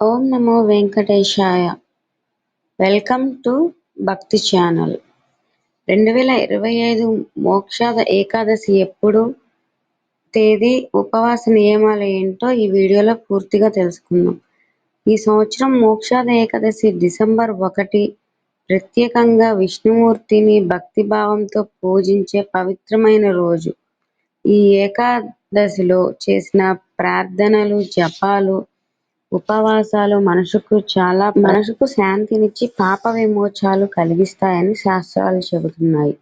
ఓం నమో వెంకటేశాయ. Welcome to Bhakti channel. రెండు వేల ఇరవై ఐదు మోక్షాద ఏకాదశి ఎప్పుడు తేదీ ఉపవాస నియమాలు ఏంటో ఈ వీడియోలో పూర్తిగా తెలుసుకుందాం. ఈ సంవత్సరం మోక్షాద ఏకాదశి డిసెంబర్ ఒకటి. ప్రత్యేకంగా విష్ణుమూర్తిని భక్తిభావంతో పూజించే పవిత్రమైన రోజు. ఈ ఏకాదశిలో చేసిన ప్రార్థనలు జపాలు ఉపవాసాలు మనసుకు చాలా మనసుకు శాంతినిచ్చి పాప విమోచాలు కలిగిస్తాయని శాస్త్రాలు చెబుతున్నాయి.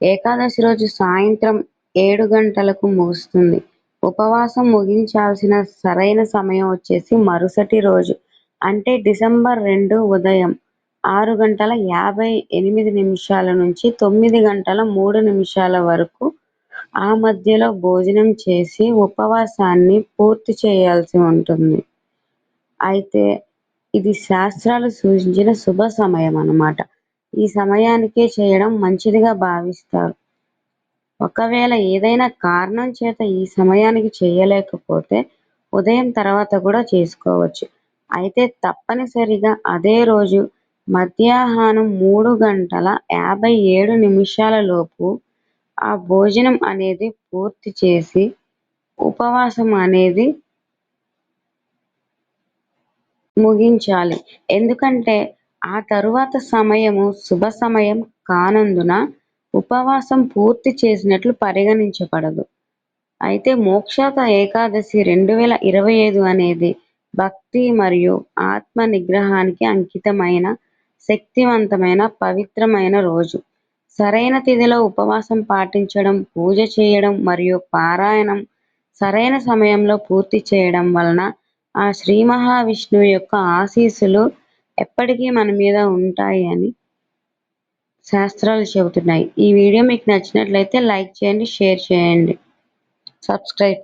ఏకాదశి రోజు సాయంత్రం ఏడు గంటలకు ముగుస్తుంది. ఉపవాసం ముగించాల్సిన సరైన సమయం వచ్చేసి మరుసటి రోజు అంటే డిసెంబర్ రెండు ఉదయం ఆరు గంటల యాభై ఎనిమిది నిమిషాల నుంచి తొమ్మిది గంటల మూడు నిమిషాల వరకు ఆ మధ్యలో భోజనం చేసి ఉపవాసాన్ని పూర్తి చేయాల్సి ఉంటుంది. అయితే ఇది శాస్త్రాలు సూచించిన శుభ సమయం అన్నమాట. ఈ సమయానికే చేయడం మంచిదిగా భావిస్తారు. ఒకవేళ ఏదైనా కారణం చేత ఈ సమయానికి చేయలేకపోతే ఉదయం తర్వాత కూడా చేసుకోవచ్చు. అయితే తప్పనిసరిగా అదే రోజు మధ్యాహ్నం మూడు గంటల యాభై ఏడు నిమిషాల లోపు ఆ భోజనం అనేది పూర్తి చేసి ఉపవాసం అనేది ముగించాలి. ఎందుకంటే ఆ తరువాత సమయము శుభ సమయం కానందున ఉపవాసం పూర్తి చేసినట్లు పరిగణించబడదు. అయితే మోక్షాత ఏకాదశి రెండు వేల ఇరవై ఐదు అనేది భక్తి మరియు ఆత్మ నిగ్రహానికి అంకితమైన శక్తివంతమైన పవిత్రమైన రోజు. సరైన తిథిలో ఉపవాసం పాటించడం పూజ చేయడం మరియు పారాయణం సరైన సమయంలో పూర్తి చేయడం వలన ఆ శ్రీ మహావిష్ణువు యొక్క ఆశీస్సులు ఎప్పటికీ మన మీద ఉంటాయి అని శాస్త్రాలు చెబుతున్నాయి. ఈ వీడియో మీకు నచ్చినట్లయితే లైక్ చేయండి షేర్ చేయండి. సబ్స్క్రైబ్